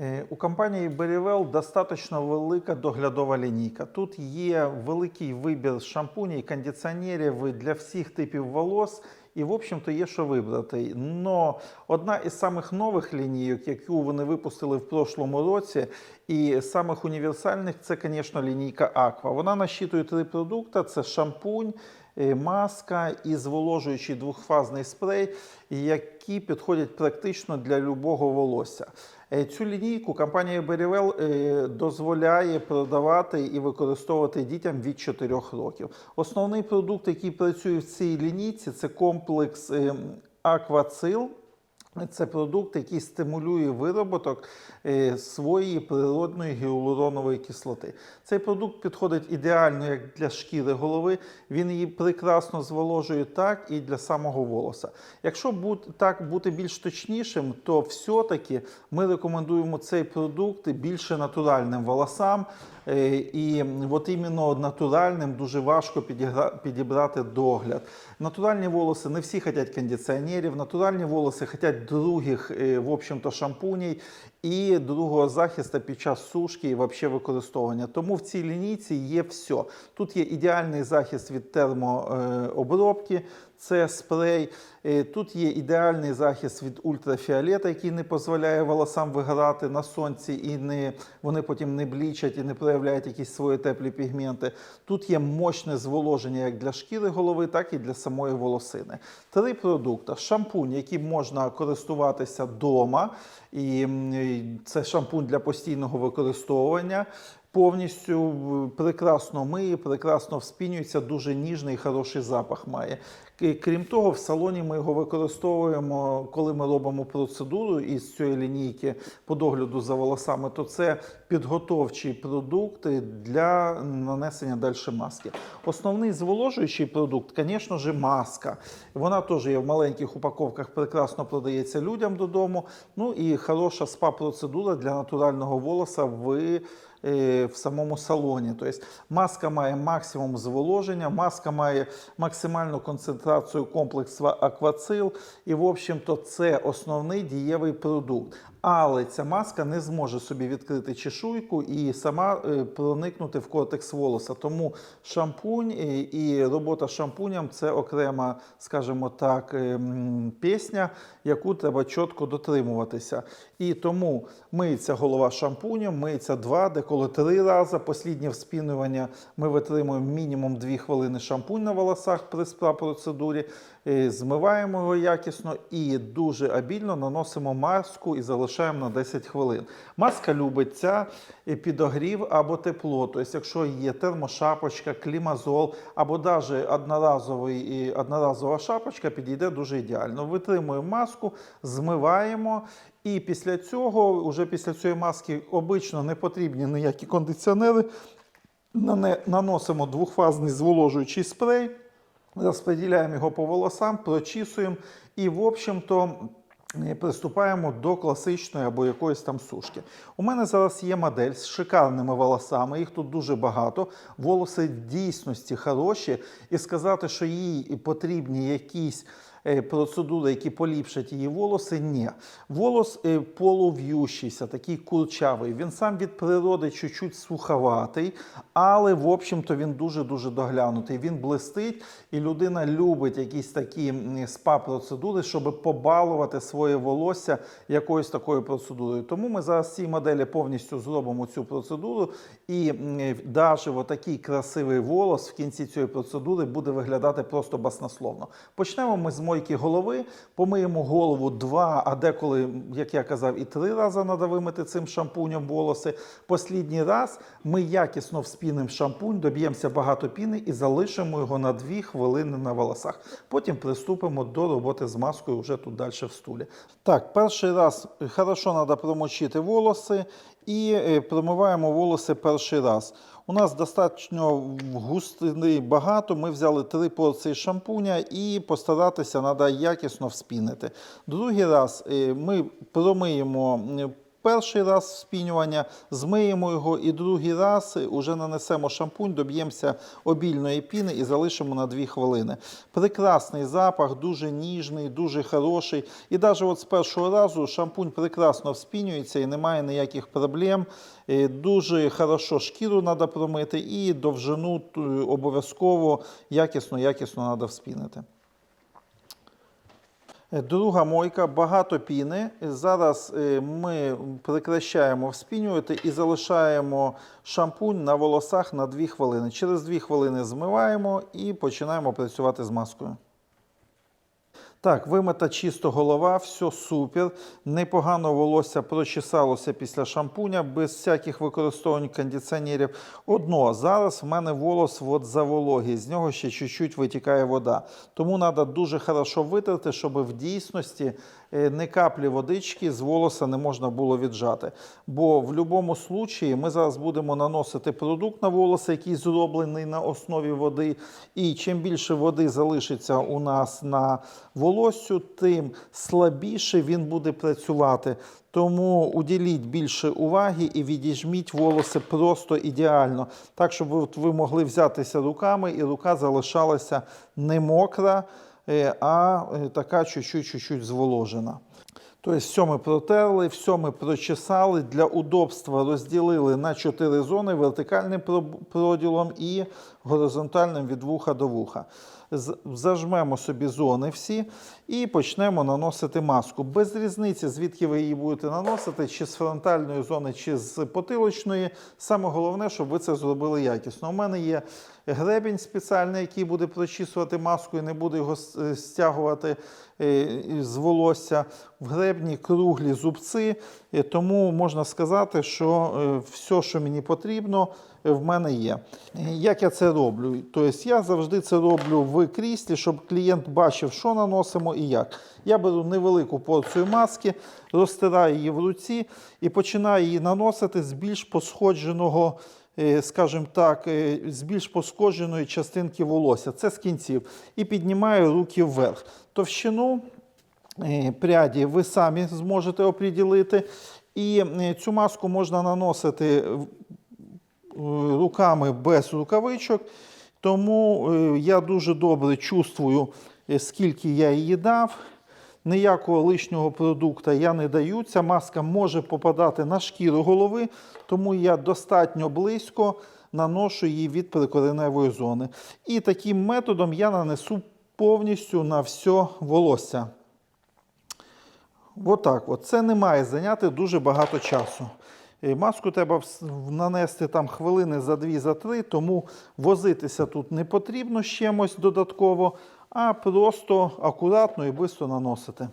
Е, У компанії Berryvell достатньо велика доглядова лінійка. Тут є великий вибір шампунів, кондиціонерів для всіх типів волос. І, в общем-то, є що вибрати. Но одна із самих нових лінійок, яку вони випустили в прошлому році, і самих універсальних, це, звісно, лінійка Aqua. Вона насчитує три продукти: це шампунь, е, маска і зволожуючий двохфазний спрей, які підходять практично для любого волосся. Е, Цю лінійку компанія Berryvell е, дозволяє продавати і використовувати дітям від 4 років. Основний продукт, який працює в цій лінійці, це комплекс е, Aquacil. Це продукт, який стимулює вироботок е, своєї природної гіалуронової кислоти. Цей продукт підходить ідеально як для шкіри голови. Він її прекрасно зволожує так і для самого волоса. Якщо так бути більш точнішим, то все-таки ми рекомендуємо цей продукт більше натуральним волосам. Е, І от іменно натуральним дуже важко підібрати догляд. Натуральні волоси не всі хочуть кондиціонерів, натуральні волоси хочуть других, е, в общем-то, шампуней і другого захисту під час сушки і вообще використовування. Тому в цій лінійці є все. Тут є ідеальний захист від термообробки, це спрей. Е, Тут є ідеальний захист від ультрафіолета, який не дозволяє волосам вигорати на сонці, і не, вони потім не блічать і не проявляють якісь свої теплі пігменти. Тут є мощне зволоження як для шкіри голови, так і для самої волосини. Три продукти: шампунь, яким можна користуватися вдома, і це шампунь для постійного використовування. Повністю прекрасно миє, прекрасно вспінюється, дуже ніжний, хороший запах має. Крім того, в салоні ми його використовуємо, коли ми робимо процедуру із цієї лінійки по догляду за волосами, то це підготовчий продукт для нанесення далі маски. Основний зволожуючий продукт, звісно ж, маска. Вона теж є в маленьких упаковках, прекрасно продається людям додому. Ну і хороша спа-процедура для натурального волоса в в самому салоні. Тобто маска має максимум зволоження, маска має максимальну концентрацію комплексу аквацил. І, в общем-то, це основний дієвий продукт. Але ця маска не зможе собі відкрити чешуйку і сама е, проникнути в кортекс волоса. Тому шампунь е, і робота з шампунем це окрема, скажімо так, е, пісня, яку треба чітко дотримуватися. І тому миється голова шампунем, миється два, деколи три рази. Посліднє вспінювання ми витримуємо мінімум 2 хвилини шампунь на волосах при спа-процедурі. Е, Змиваємо його якісно і дуже обільно наносимо маску і залишаємо на 10 хвилин. Маска любить ця е, підогрів або тепло. Тобто, якщо є термошапочка, клімазол або навіть одноразовий, одноразова шапочка, підійде дуже ідеально. Витримуємо маску, змиваємо. І після цього, уже після цієї маски, обично не потрібні ніякі кондиціонери. Наносимо двохфазний зволожуючий спрей, розподіляємо його по волосам, прочісуємо і, в общем-то, е, приступаємо до класичної або якоїсь там сушки. У мене зараз є модель з шикарними волосами, їх тут дуже багато. Волоси в дійсності хороші, і сказати, що їй потрібні якісь процедури, які поліпшать її волоси, ні. Волос е, полув'ющийся, такий курчавий. Він сам від природи чуть-чуть суховатий, але в общем-то він дуже-дуже доглянутий. Він блистить, і людина любить якісь такі спа-процедури, щоб побалувати своє волосся якоюсь такою процедурою. Тому ми зараз цій моделі повністю зробимо цю процедуру, і навіть такий красивий волос в кінці цієї процедури буде виглядати просто баснословно. Почнемо ми з мойки голови, помиємо голову два, а деколи, як я казав, і три рази треба вимити цим шампунем волоси. Послідній раз ми якісно вспінимо шампунь, доб'ємося багато піни і залишимо його на 2 хвилини на волосах. Потім приступимо до роботи з маскою вже тут далі в стулі. Так, перший раз хорошо треба промочити волоси і е, промиваємо волоси перший раз. У нас достатньо густини багато. Ми взяли три порції шампуня і постаратися треба якісно вспінити. Другий раз е, ми промиємо е, перший раз вспінювання, змиємо його і другий раз вже нанесемо шампунь, доб'ємося обільної піни і залишимо на 2 хвилини. Прекрасний запах, дуже ніжний, дуже хороший. І навіть от з першого разу шампунь прекрасно вспінюється і немає ніяких проблем. Дуже хорошо шкіру треба промити і довжину обов'язково якісно, якісно треба вспінити. Друга мойка, багато піни. Зараз е, ми прекращаємо вспінювати і залишаємо шампунь на волосах на 2 хвилини. Через 2 хвилини змиваємо і починаємо працювати з маскою. Так, вимита чисто голова, все супер. Непогано волосся прочесалося після шампуня, без всяких використовувань кондиціонерів. Одно, зараз в мене волос от завологий, з нього ще чуть-чуть витікає вода. Тому треба дуже хорошо витерти, щоб в дійсності е, не каплі водички з волоса не можна було віджати. Бо в будь-якому случаї ми зараз будемо наносити продукт на волоси, який зроблений на основі води. І чим більше води залишиться у нас на волоссю, тим слабіше він буде працювати. Тому уділіть більше уваги і відіжміть волоси просто ідеально, так щоб ви, могли взятися руками, і рука залишалася не мокра, а е, така чуть-чуть зволожена. Тобто все ми протерли, все ми прочесали, для удобства розділили на чотири зони вертикальним проділом і горизонтальним від вуха до вуха. Зажмемо собі зони всі і почнемо наносити маску. Без різниці, звідки ви її будете наносити, чи з фронтальної зони, чи з потилочної. Саме головне, щоб ви це зробили якісно. У мене є гребінь спеціальний, який буде прочісувати маску і не буде його е, стягувати е, з волосся. В гребні круглі зубці, е, тому можна сказати, що все, що мені потрібно, в мене є. Як я це роблю? Тобто я завжди це роблю в кріслі, щоб клієнт бачив, що наносимо і як. Я беру невелику порцію маски, розтираю її в руці і починаю її наносити з більш посходженого скажімо так, е, з більш пошкодженої частинки волосся. Це з кінців. І піднімаю руки вверх. Товщину е, пряді ви самі зможете оприділити. І е, цю маску можна наносити е, руками без рукавичок. Тому е, я дуже добре чувствую, е, скільки я її дав. Ніякого лишнього продукту я не даю. Ця маска може попадати на шкіру голови, тому я достатньо близько наношу її від прикореневої зони. І таким методом я нанесу повністю на все волосся. Отак от. Це не має зайняти дуже багато часу. Е, Маску треба нанести там хвилини за дві, за три, тому возитися тут не потрібно з чимось додатково, а просто акуратно і швидко наносити.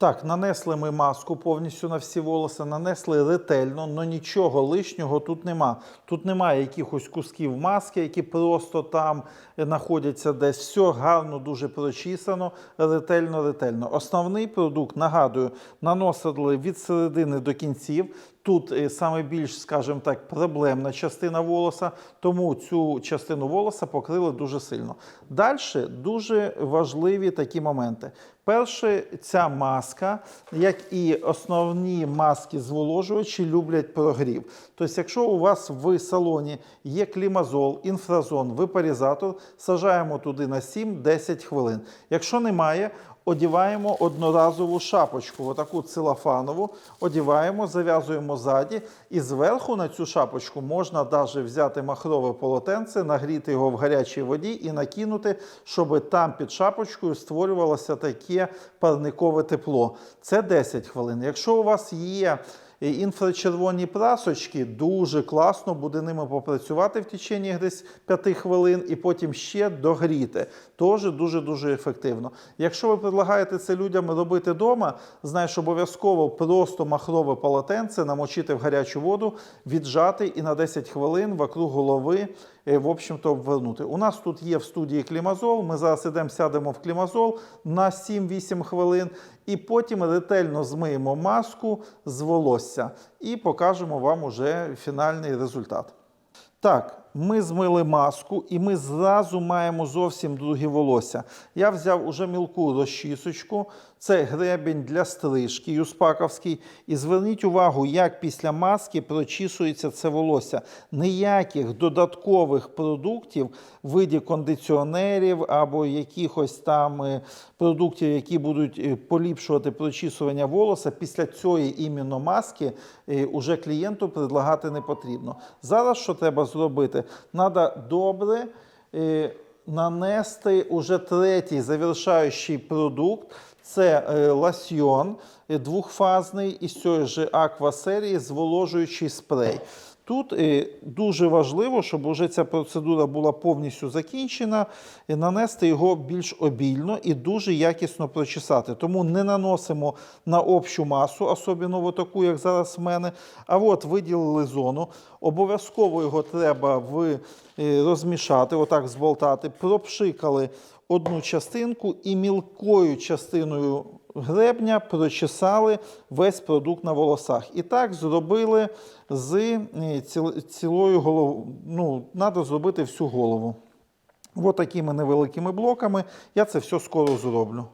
Так, нанесли ми маску повністю на всі волоси, нанесли ретельно, але нічого лишнього тут нема. Тут немає якихось кусків маски, які просто там знаходяться десь. Все гарно, дуже прочісано, ретельно, ретельно. Основний продукт, нагадую, наносили від середини до кінців. Тут е, саме більш, скажімо так, проблемна частина волоса, тому цю частину волоса покрили дуже сильно. Далі дуже важливі такі моменти. Перше, ця маска, як і основні маски зволожувачі, люблять прогрів. Тобто, якщо у вас в салоні є клімазол, інфразон, випарізатор, сажаємо туди на 7-10 хвилин. Якщо немає, одіваємо одноразову шапочку, отаку целофанову, одіваємо, зав'язуємо ззаді, і зверху на цю шапочку можна навіть взяти махрове полотенце, нагріти його в гарячій воді і накинути, щоб там під шапочкою створювалося таке парникове тепло. Це 10 хвилин. Якщо у вас є інфрачервоні прасочки, дуже класно буде ними попрацювати в течение десь 5 хвилин і потім ще догріти. Теж дуже-дуже ефективно. Якщо ви предлагаєте це людям робити вдома, знаєш, обов'язково просто махрове полотенце намочити в гарячу воду, віджати і на 10 хвилин вокруг голови в общем-то, обвернути. У нас тут є в студії клімазол. Ми зараз ідемо, сядемо в клімазол на 7-8 хвилин, і потім ретельно змиємо маску з волосся і покажемо вам уже фінальний результат. Так, ми змили маску і ми зразу маємо зовсім друге волосся. Я взяв уже мілку розчісочку, Це гребінь для стрижки юспаковський. І зверніть увагу, як після маски прочісується це волосся. Ніяких додаткових продуктів в виді кондиціонерів або якихось там е, продуктів, які будуть е, поліпшувати прочісування волоса, після цієї іменно маски е, уже клієнту предлагати не потрібно. Зараз що треба зробити? Треба добре. нанести уже третій завершаючий продукт. Це е, лосьйон е, двохфазний із цієї ж аква зволожуючий спрей. Тут е, дуже важливо, щоб уже ця процедура була повністю закінчена, нанести його більш обільно і дуже якісно прочесати. Тому не наносимо на общу масу, особливо таку, як зараз в мене. А от виділили зону. Обов'язково його треба в, розмішати, отак зболтати, пропшикали одну частинку і мілкою частиною гребня прочесали весь продукт на волосах. І так зробили з е, цілою головою. Ну, треба зробити всю голову. Ось такими невеликими блоками. Я це все скоро зроблю.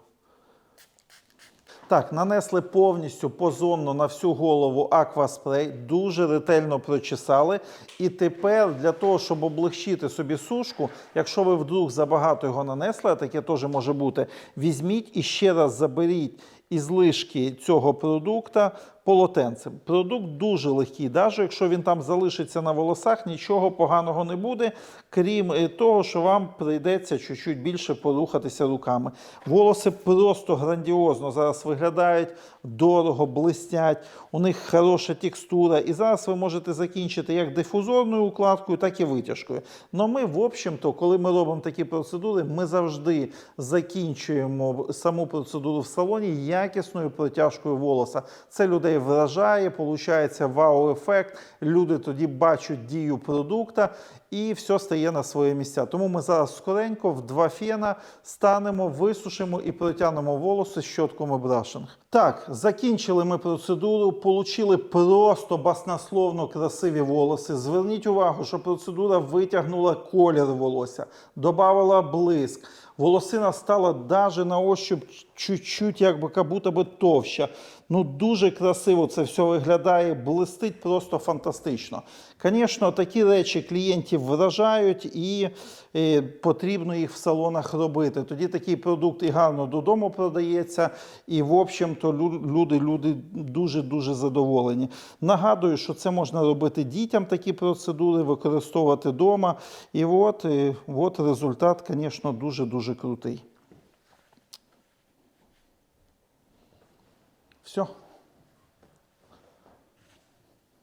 Так, нанесли повністю позонно на всю голову акваспрей, дуже ретельно прочесали. І тепер для того, щоб облегчити собі сушку, якщо ви вдруг забагато його нанесли, а таке теж може бути, візьміть і ще раз заберіть із лишки цього продукта полотенцем. Продукт дуже легкий, навіть якщо він там залишиться на волосах, нічого поганого не буде, крім е, того, що вам прийдеться чуть-чуть більше порухатися руками. Волоси просто грандіозно зараз виглядають, дорого, блистять, у них хороша текстура. І зараз ви можете закінчити як дифузорною укладкою, так і витяжкою. Но ми, в общем-то, коли ми робимо такі процедури, ми завжди закінчуємо саму процедуру в салоні якісною протяжкою волоса. Це людей вражає, получається вау-ефект. Люди тоді бачать дію продукта і все стає на свої місця. Тому ми зараз скоренько в два фена станемо, висушимо і протягнемо волоси щотками брашинг. Так, закінчили ми процедуру, получили просто баснословно красиві волоси. Зверніть увагу, що процедура витягнула колір волосся, додавала блиск. Волосина стала даже на ощуп чуть-чуть, як би, как би товща. Ну, дуже красиво це все виглядає, блистить просто фантастично. Звісно, такі речі клієнтів вражають і е, потрібно їх в салонах робити. Тоді такий продукт і гарно додому продається, і, в общем-то, люди, люди дуже-дуже задоволені. Нагадую, що це можна робити дітям такі процедури, використовувати вдома. І от, е, от результат, звісно, дуже-дуже крутий. Все.